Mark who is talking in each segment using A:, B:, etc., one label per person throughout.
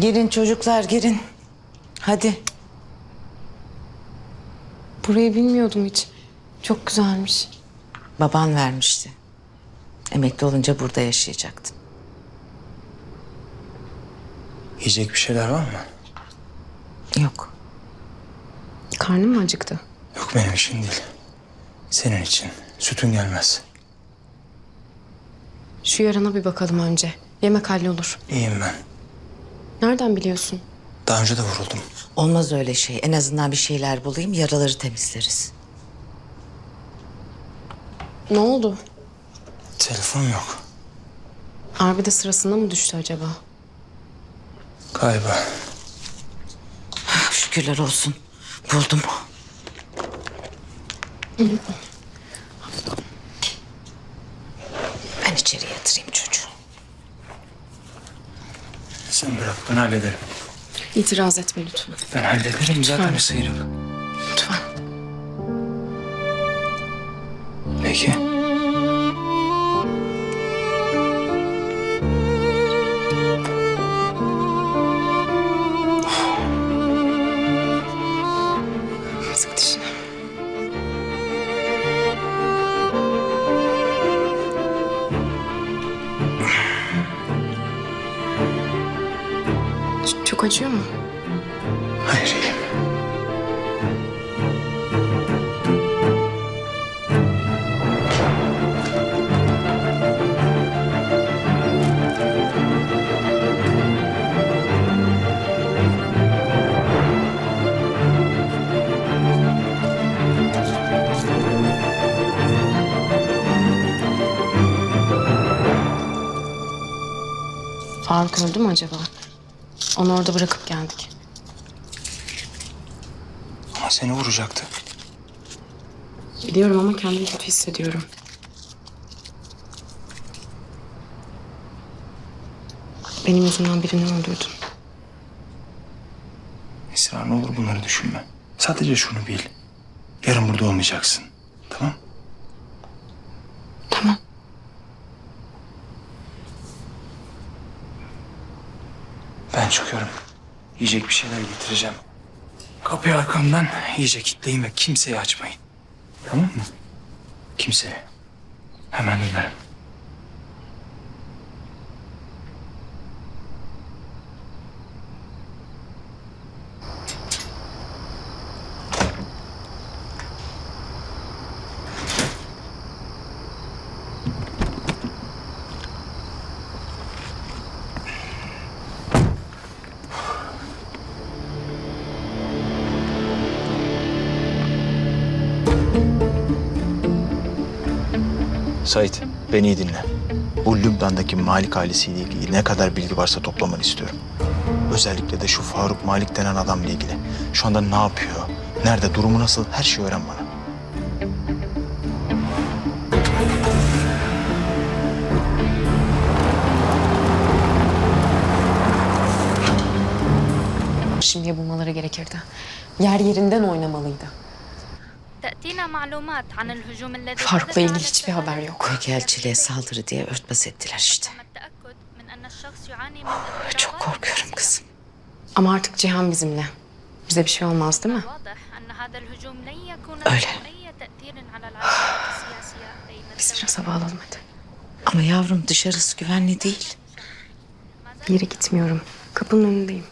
A: Girin çocuklar girin. Hadi.
B: Burayı bilmiyordum hiç. Çok güzelmiş.
A: Baban vermişti. Emekli olunca burada yaşayacaktın.
C: Yiyecek bir şeyler var mı?
A: Yok.
B: Karnım mı acıktı?
C: Yok benim için değil. Senin için. Sütün gelmez.
B: Şu yarana bir bakalım önce. Yemek hallolur.
C: İyiyim ben.
B: Nereden biliyorsun?
C: Daha önce de vuruldum.
A: Olmaz öyle şey. En azından bir şeyler bulayım yaraları temizleriz.
B: Ne oldu?
C: Telefon yok.
B: Arbi de sırasında mı düştü acaba?
C: Galiba.
A: Şükürler olsun. Buldum. Ben içeri yatırayım çocuğu.
C: Sen bırak ben hallederim.
B: İtiraz etme lütfen.
C: Ben hallederim zaten bir sıyrık.
B: Lütfen.
C: Peki.
B: Ç- Çok acıyor mu?
C: Hayır iyiyim.
B: Faruk öldü mü acaba? Onu orada bırakıp geldik.
C: Ama seni vuracaktı.
B: Biliyorum ama kendimi kötü hissediyorum. Benim yüzümden birini öldürdün.
C: Esra ne olur bunları düşünme. Sadece şunu bil. Yarın burada olmayacaksın. Tamam? Çıkıyorum. Yiyecek bir şeyler getireceğim. Kapıyı arkamdan iyice kilitleyin ve kimseye açmayın. Tamam mı? Kimseye. Hemen dönerim.
D: Sait, beni iyi dinle. Bu Lübnan'daki Malik ailesiyle ilgili ne kadar bilgi varsa toplamanı istiyorum. Özellikle de şu Faruk Malik denen adamla ilgili. Şu anda ne yapıyor, nerede, durumu nasıl her şeyi öğren bana.
B: Şimdiye bulmaları gerekirdi. Yer yerinden oynamalıydı. Faruk'la ilgili hiçbir haber yok.
A: Heykelciliğe saldırı diye örtbas ettiler işte.
E: Oh,
A: çok korkuyorum kızım.
B: Ama artık Cihan bizimle. Bize bir şey olmaz değil mi?
E: Öyle.
B: Biz biraz hava alalım hadi.
A: Ama yavrum dışarısı güvenli değil.
B: Bir yere gitmiyorum. Kapının önündeyim.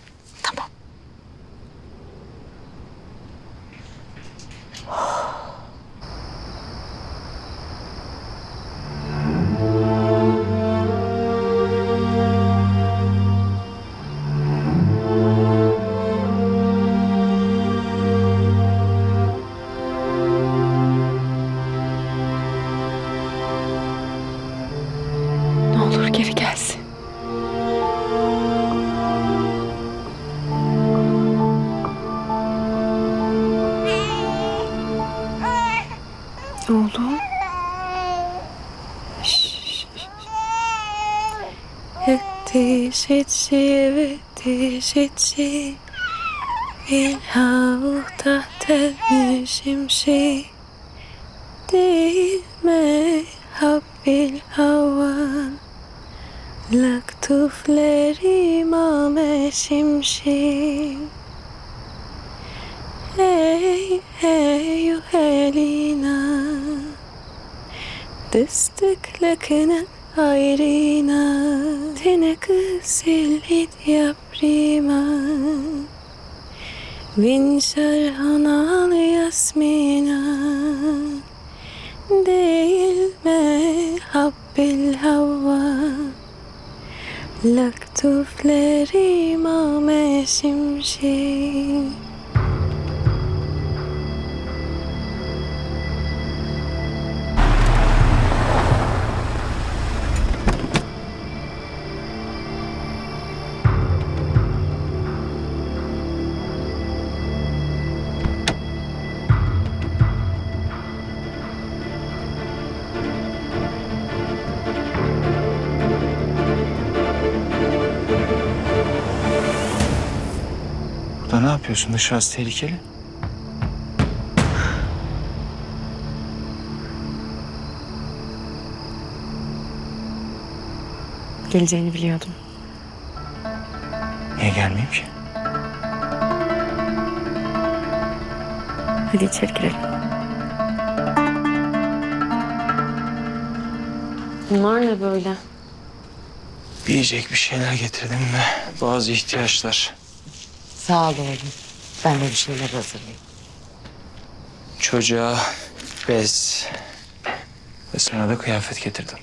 F: Shitshi Vitishitshi İlhavu tahtel müşimşi Değilme habbil havan Laktufleri mame şimşi
B: Hey hey yuhelina Destek lakına هالينا تستكلكنا عيرينا تنكسل ايد يا بريما Bin şerhan yasmina Değil mi habbil hava Laktufleri mame şimşek
C: Burada ne yapıyorsun? Dışarısı tehlikeli.
G: Geleceğini biliyordum.
C: Niye gelmeyeyim ki?
G: Hadi içeri girelim. Bunlar ne böyle?
C: Yiyecek bir şeyler getirdim ve bazı ihtiyaçlar.
A: Sağ ol oğlum. Ben de bir şeyler hazırlayayım.
C: Çocuğa bez ve sana da kıyafet getirdim.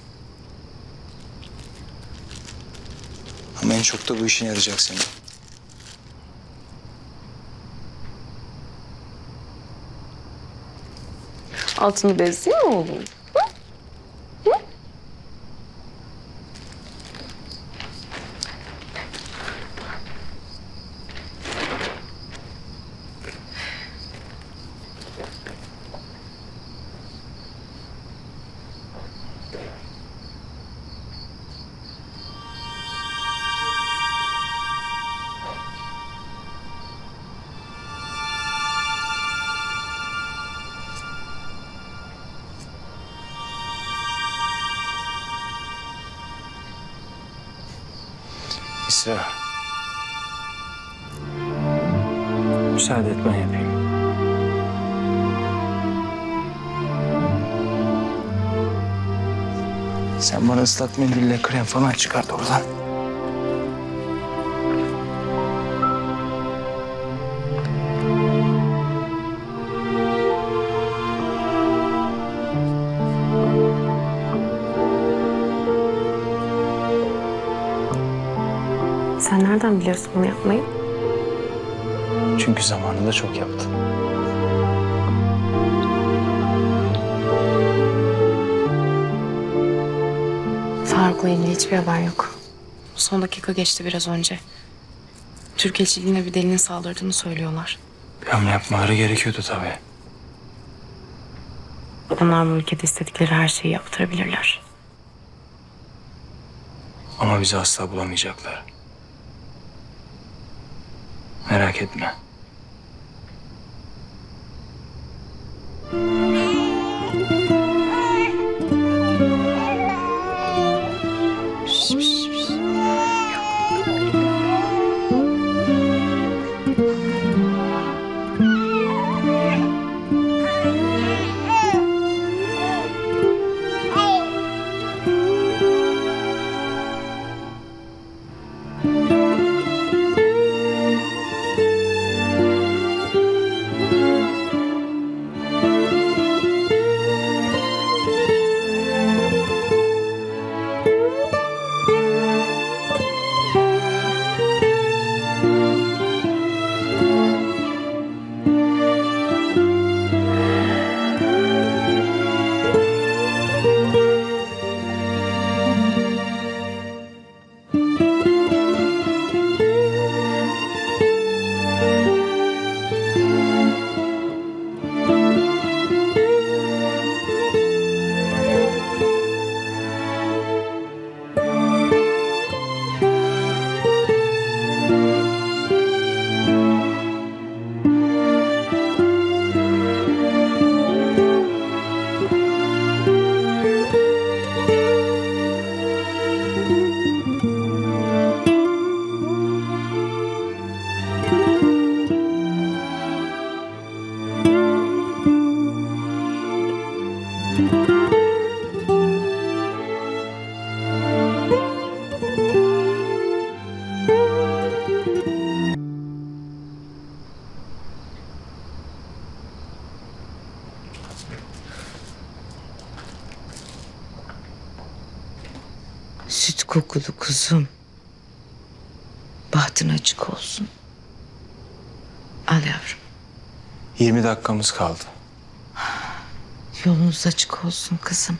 C: Ama en çok da bu işine yarayacak senin.
G: Altını bezeyim mi oğlum?
C: İsra. Müsaade et ben yapayım. Sen bana ıslak mendille krem falan çıkart oradan.
G: Sen nereden biliyorsun bunu yapmayı?
C: Çünkü zamanında çok yaptım.
G: Faruk'la ilgili hiçbir haber yok. Son dakika geçti biraz önce. Türk elçiliğine bir delinin saldırdığını söylüyorlar.
C: Bir hamle yapmaları gerekiyordu tabii.
G: Onlar bu ülkede istedikleri her şeyi yaptırabilirler.
C: Ama bizi asla bulamayacaklar. Merak etme.
A: Kuzum. Bahtın açık olsun. Al yavrum.
C: 20 dakikamız kaldı.
A: Yolunuz açık olsun kızım.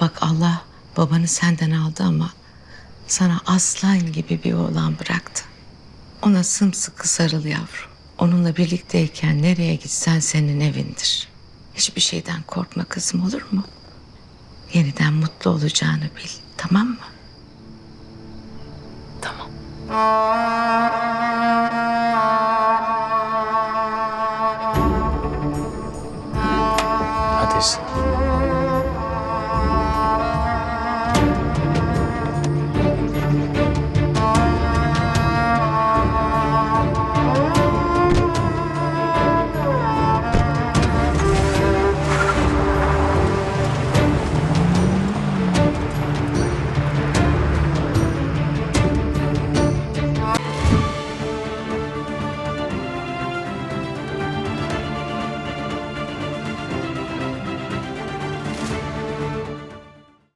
A: Bak Allah babanı senden aldı ama sana aslan gibi bir oğlan bıraktı. Ona sımsıkı sarıl yavrum. Onunla birlikteyken nereye gitsen senin evindir. Hiçbir şeyden korkma kızım olur mu? Yeniden mutlu olacağını bil tamam mı?
B: Tamam.